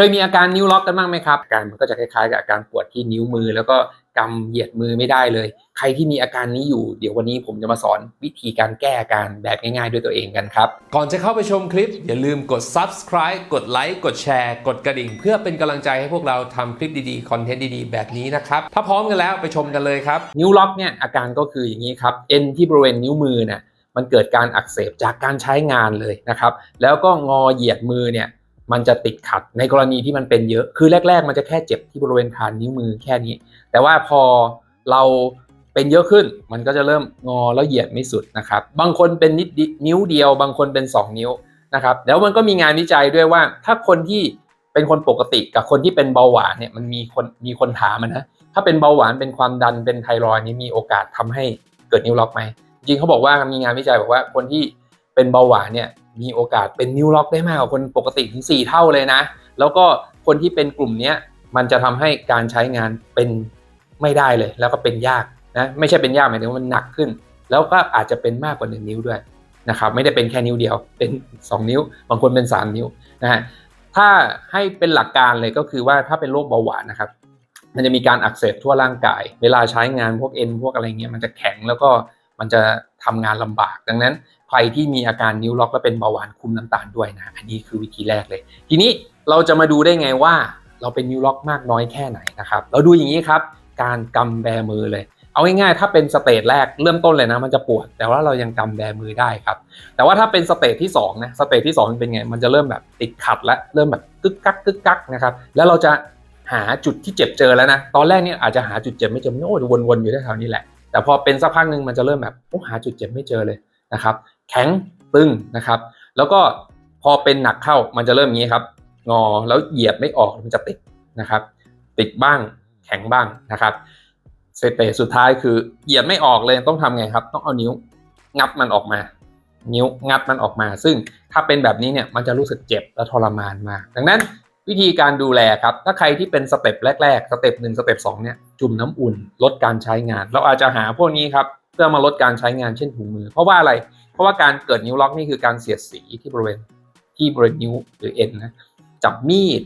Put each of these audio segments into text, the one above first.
เคยมีอาการนิ้วล็อกกันบ้างไหมครับอาการมันก็จะคล้ายๆกับอาการปวดที่นิ้วมือ แล้วก็กำเหยียดมือไม่ได้เลย ใครที่มีอาการนี้อยู่เดี๋ยววันนี้ผมจะมาสอนวิธีการแก้อาการแบบง่ายๆ ด้วยตัวเองกันครับ ก่อนจะเข้าไปชมคลิป อย่าลืมกด subscribe กดไลค์กดแชร์กดกระดิ่ง เพื่อเป็นกำลังใจให้พวกเราทำคลิปดีๆคอนเทนต์ดีๆ แบบนี้นะครับถ้าพร้อมกันแล้วไปชมกันเลยครับนิ้วล็อกเนี่ยอาการก็คืออย่างนี้ครับเอ็นที่บริเวณนิ้วมือเนี่ยมันเกิดการอักเสบจากการใช้งานเลยนะครับแล้วก็งอเหยียดมือเนี่ย มันจะติดขัดในกรณีที่มันเป็นเยอะ คือแรก ๆ มันจะแค่เจ็บที่บริเวณฐานนิ้วมือแค่นี้ แต่ว่าพอเราเป็นเยอะขึ้น มันก็จะเริ่มงอแล้วเหยียดไม่สุดนะครับ บางคนเป็นนิดนิ้วเดียว บางคนเป็น 2 นิ้วนะครับ แล้วมันก็มีงานวิจัยด้วยว่า ถ้าคนที่เป็นคนปกติกับคนที่เป็นเบาหวานเนี่ย มันมีคนมีคนถามนะ ถ้าเป็นเบาหวานเป็นความดันเป็นไทรอยนี่มีโอกาสทำให้เกิดนิ้วล็อกไหม จริงเขาบอกว่ามีงานวิจัยบอกว่าคนที่เป็นเบาหวานเนี่ย มีโอกาสเป็นนิ้วล็อกได้มากกว่าคนปกติถึง 4 เท่าเลยนะ แล้วก็คนที่เป็นกลุ่มนี้มันจะทำให้การใช้งานเป็นไม่ได้เลย แล้วก็เป็นยากนะไม่ใช่เป็นยากหมายถึงว่ามันหนักขึ้น แล้วก็อาจจะเป็นมากกว่า 1 นิ้วด้วยนะครับไม่ได้เป็นแค่นิ้วเดียว เป็น 2 นิ้ว บางคนเป็น 3 นิ้วนะฮะถ้าให้เป็นหลักการเลยก็คือว่าถ้าเป็นโรคเบาหวานนะครับ มันจะมีการอักเสบทั่วร่างกาย เวลาใช้งานพวกเอ็นพวกอะไรเงี้ยมันจะแข็งแล้วก็มันจะ ทำงานลำบาก ดังนั้นใครที่มีอาการนิ้วล็อกและเป็นเบาหวานคุมน้ำตาลด้วยนะ อันนี้คือวิธีแรกเลย ทีนี้เราจะมาดูได้ไงว่า เราเป็นนิ้วล็อกมากน้อยแค่ไหนนะครับ เราดูอย่างนี้ครับ การกำแบมือเลย เอาง่ายๆถ้าเป็นสเตจแรกเริ่มต้นเลยนะ มันจะปวด แต่ว่าเรายังกำแบมือได้ครับ แต่ว่าถ้าเป็นสเตจที่2นะสเตจที่2เป็นไง มันจะเริ่มแบบติดขัดและเริ่มแบบกึกกักกึกกักนะครับ แล้วเราจะหาจุดที่เจ็บเจอแล้วนะ ตอนแรกเนี่ยอาจจะหาจุดเจ็บไม่เจอโอ้ยวนๆอยู่แถวนี้แหละ แต่พอเป็นสักพักหนึ่งมันจะเริ่มแบบโอ้หาจุดเจ็บไม่เจอเลยนะครับ แข็งตึงนะครับ แล้วก็พอเป็นหนักเข้ามันจะเริ่มอย่างนี้ครับ งอแล้วเหยียบไม่ออกมันจะติดนะครับ ติดบ้างแข็งบ้างนะครับสเตจสุดท้ายคือเหยียบไม่ออกเลยต้องทำไงครับ ต้องเอานิ้วงับมันออกมา นิ้วงัดมันออกมา ซึ่งถ้าเป็นแบบนี้เนี่ยมันจะรู้สึกเจ็บและทรมานมาก ดังนั้น วิธีการดูแลครับ ถ้าใครที่เป็นสเต็ปแรกๆ สเต็ปหนึ่งสเต็ปสองเนี่ย จุ่มน้ำอุ่น ลดการใช้งาน เราอาจจะหาพวกนี้ครับ เพื่อมาลดการใช้งานเช่นถุงมือ เพราะว่าอะไร เพราะว่าการเกิดนิ้วล็อกนี่คือการเสียดสีที่บริเวณที่บริเวณนิ้วหรือเอ็นนะ จับมีด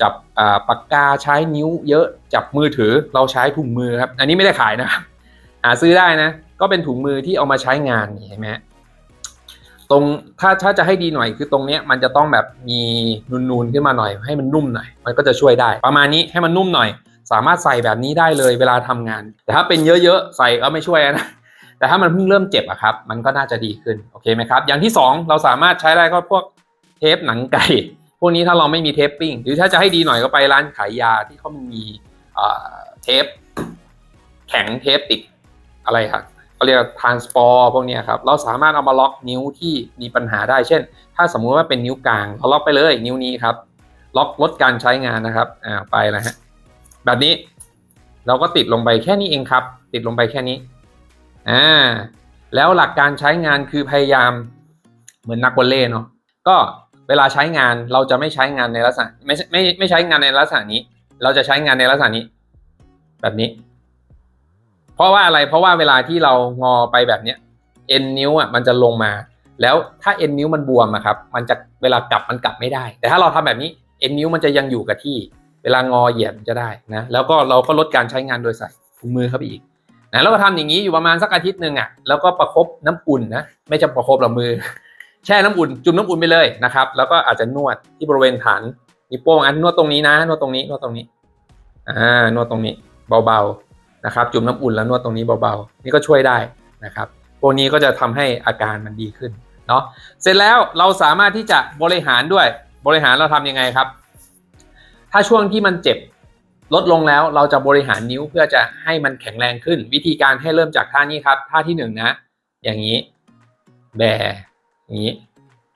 จับปากกาใช้นิ้ว เยอะ จับมือถือ เราใช้ถุงมือครับ อันนี้ไม่ได้ขายนะครับ หาซื้อได้นะ ก็เป็นถุงมือที่เอามาใช้งานเห็นไหม ตรงถ้าถ้าจะให้ดีหน่อยคือตรงเนี้ยมันจะต้องแบบมีนูนๆขึ้นมาหน่อย ให้มันนุ่มหน่อย มันก็จะช่วยได้ ประมาณนี้ให้มันนุ่มหน่อย สามารถใส่แบบนี้ได้เลยเวลาทำงาน แต่ถ้าเป็นเยอะๆใส่ก็ไม่ช่วยนะแต่ถ้ามันเพิ่งเริ่มเจ็บอะครับ มันก็น่าจะดีขึ้นโอเคไหมครับ อย่างที่ 2 เราสามารถใช้ได้ก็พวกเทปหนังไก่พวกนี้ถ้าเราไม่มีเทปปิ้งหรือถ้าจะให้ดีหน่อยก็ไปร้านขายยาที่เขามีเทป แข็งเทปติดอะไรครับ เขาเรียกทรานสปอร์พวกนี้ครับ เราสามารถเอามาล็อกนิ้วที่มีปัญหาได้ เช่น ถ้าสมมุติว่าเป็นนิ้วกลาง เราล็อกไปเลยนิ้วนี้ครับ ล็อกลดการใช้งานนะครับ อ่า ไปแล้วฮะ แบบนี้ เราก็ติดลงไปแค่นี้เองครับ ติดลงไปแค่นี้ อ่า แล้วหลักการใช้งานคือพยายาม เหมือนนักวอลเลยเนาะ ก็เวลาใช้งานเราจะไม่ใช้งานในลักษณะไม่ไม่ไม่ใช้งานในลักษณะนี้ เราจะใช้งานในลักษณะนี้ แบบนี้ เพราะว่าอะไรเพราะว่าเวลาที่เรางอไปแบบเนี้ยเอ็นนิ้วอะมันจะลงมา แล้วถ้าเอ็นนิ้วมันบวมอะครับมันจะเวลากลับมันกลับไม่ได้ แต่ถ้าเราทำแบบนี้เอ็นนิ้วมันจะยังอยู่กับที่ เวลางอเหยียดจะได้นะแล้วก็เราก็ลดการใช้งานโดยใส่ถุงมือเข้าไปอีกนะแล้วก็ทำอย่างนี้อยู่ประมาณสักอาทิตย์หนึ่งอะแล้วก็ประคบน้ำอุ่นนะไม่ใช่ประคบหรอกมือ แช่น้ำอุ่นจุ่มน้ำอุ่นไปเลยนะครับแล้วก็อาจจะนวดที่บริเวณฐานนิ้วโป้งอันนวดตรงนี้นะ นวดตรงนี้นวดตรงนี้อ่านวดตรงนี้ เบาๆ นะครับ จุ่มน้ำอุ่นแล้วนวดตรงนี้เบาๆ นี่ก็ช่วยได้นะครับ พวกนี้ก็จะทำให้อาการมันดีขึ้นเนาะ เสร็จแล้วเราสามารถที่จะบริหารด้วย บริหารเราทำยังไงครับ ถ้าช่วงที่มันเจ็บลดลงแล้วเราจะบริหารนิ้วเพื่อจะให้มันแข็งแรงขึ้น วิธีการให้เริ่มจากท่านี้ครับท่าที่หนึ่งนะ อย่างนี้ แบอย่างนี้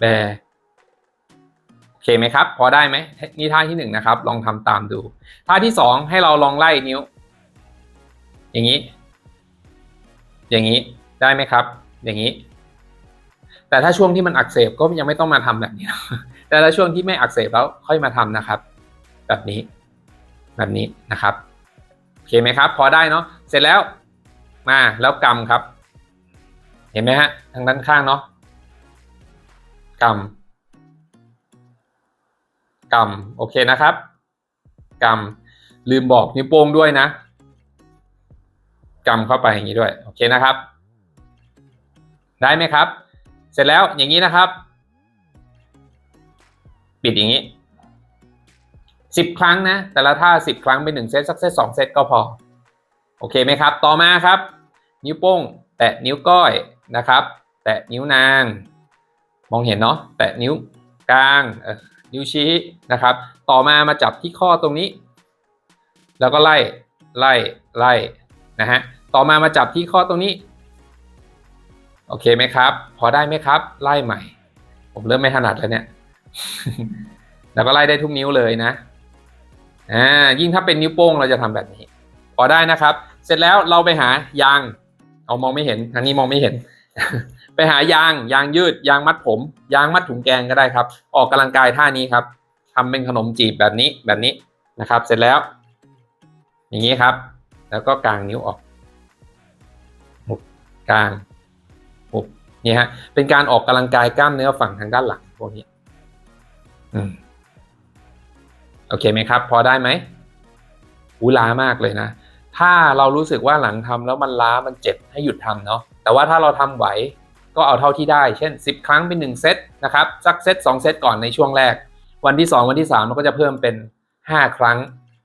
แบโอเคไหมครับ พอได้ไหมนี่ท่าที่หนึ่งนะครับ ลองทำตามดู ท่าที่สองให้เราลองไล่นิ้ว อย่างนี้ อย่างนี้ได้ไหมครับ อย่างนี้ แต่ถ้าช่วงที่มันอักเสบก็ยังไม่ต้องมาทำแบบนี้ แต่ถ้าช่วงที่ไม่อักเสบแล้วค่อยมาทำนะครับ แบบนี้ แบบนี้นะครับโอเคไหมครับ พอได้เนาะเสร็จแล้วมาแล้วกำครับ เห็นไหมฮะทางด้านข้างเนาะกกำโอเคนะครับกำลืมบอกนิ้วโป้งด้วยนะ กำเข้าไปอย่างนี้ด้วย โอเคนะครับ ได้ไหมครับ เสร็จแล้วอย่างนี้นะครับ ปิดอย่างนี้สิบครั้งนะ แต่ละท่าสิบครั้งเป็นหนึ่งเซตสักเซตสองเซตก็พอ โอเคไหมครับ ต่อมาครับ นิ้วโป้ง แตะนิ้วก้อยนะครับ แตะนิ้วนาง มองเห็นเนาะแตะนิ้วกลางนิ้วชี้นะครับ ต่อมามาจับที่ข้อตรงนี้ แล้วก็ไล่ไล่ไล่นะฮะ ต่อมามาจับที่ข้อตรงนี้ โอเคไหมครับ พอได้ไหมครับ ไล่ใหม่ ผมเริ่มไม่ถนัดแล้วเนี่ย แล้วก็ไล่ได้ทุกนิ้วเลยนะอ่ายิ่งถ้าเป็นนิ้วโป้งเราจะทำแบบนี้ พอได้นะครับ เสร็จแล้วเราไปหายาง เอามองไม่เห็นทางนี้มองไม่เห็น ไปหายางยางยืดยางมัดผม ยางมัดถุงแกงก็ได้ครับ ออกกำลังกายท่านี้ครับทำเป็นขนมจีบแบบนี้แบบนี้นะครับ เสร็จแล้ว อย่างนี้ครับ แล้วก็กางนิ้วออก บกางนี่ฮะ เป็นการออกกำลังกายกล้ามเนื้อฝั่งทางด้านหลังพวกนี้อืมโอเคไหมครับ พอได้ไหมอูล้ามากเลยนะ ถ้าเรารู้สึกว่าหลังทำแล้วมันล้ามันเจ็บให้หยุดทำเนาะแต่ว่าถ้าเราทำไหวก็เอาเท่าที่ได้ เช่น 10 ครั้งเป็น 1 เซตนะครับ สักเซต2เซตก่อนในช่วงแรก วันที่ 2 วันที่3เราก็จะเพิ่มเป็น 5 ครั้ง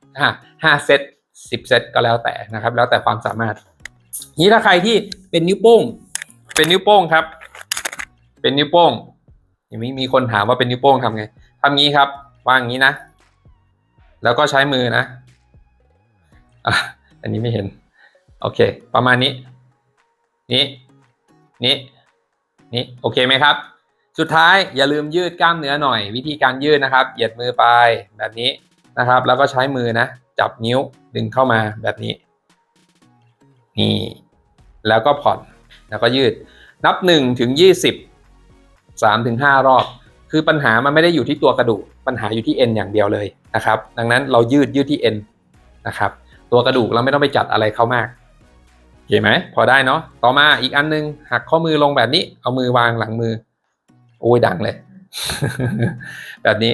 5 5เซต10 เซตก็แล้วแต่นะครับ แล้วแต่ความสามารถนี้ถ้าใครที่ เป็นนิ้วโป้ง เป็นนิ้วโป้งครับ เป็นนิ้วโป้งอย่างนี้มีคนถามว่าเป็นนิ้วโป้งทำไงทำงี้ครับวางอย่างนี้นะ แล้วก็ใช้มือนะอันนี้ไม่เห็น โอเค ประมาณนี้ นี้ นี้ นี้ โอเคไหมครับ สุดท้ายอย่าลืมยืดกล้ามเนื้อหน่อย วิธีการยืดนะครับ เหยียดมือไปแบบนี้นะครับ แล้วก็ใช้มือนะ จับนิ้วดึงเข้ามาแบบนี้ นี่ แล้วก็ผ่อน แล้วก็ยืด นับหนึ่งถึงยี่สิบสามถึงห้ารอบ คือปัญหามันไม่ได้อยู่ที่ตัวกระดูก ปัญหาอยู่ที่เอ็นอย่างเดียวเลยนะครับ ดังนั้นเรายืดยืดที่เอ็นนะครับ ตัวกระดูกเราไม่ต้องไปจัดอะไรเข้ามากโอเคไหม พอได้เนาะ ต่อมาอีกอันนึง หักข้อมือลงแบบนี้ เอามือวางหลังมือ โอ้ยดังเลย แบบนี้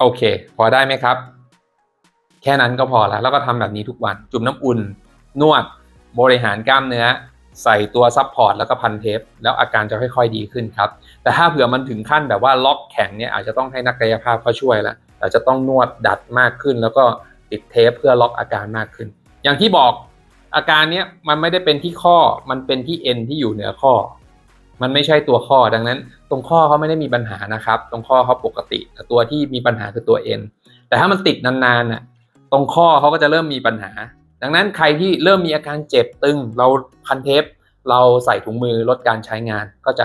โอเค พอได้ไหมครับ แค่นั้นก็พอแล้ว แล้วก็ทำแบบนี้ทุกวัน จุ่มน้ำอุ่น นวดบริหารกล้ามเนื้อ ใส่ตัวซับพอร์ตแล้วก็พันเทป แล้วอาการจะค่อยๆดีขึ้นครับ แต่ถ้าเผื่อมันถึงขั้นแบบว่าล็อกแข็งเนี่ยอาจจะต้องให้นักกายภาพเขาช่วยแล้วอาจจะต้องนวดดัดมากขึ้น แล้วก็ติดเทปเพื่อล็อกอาการมากขึ้น อย่างที่บอกอาการเนี้ยมันไม่ได้เป็นที่ข้อมันเป็นที่เอ็นที่อยู่เหนือข้อ มันไม่ใช่ตัวข้อดังนั้น ตรงข้อเขาไม่ได้มีปัญหานะครับ ตรงข้อเขาปกติแต่ตัวที่มีปัญหาคือตัวเอ็นแต่ถ้ามันติดนานๆน่ะตรงข้อเขาก็จะเริ่มมีปัญหา ดังนั้นใครที่เริ่มมีอาการเจ็บตึงเราพันเทป เราใส่ถุงมือลดการใช้งานก็จะ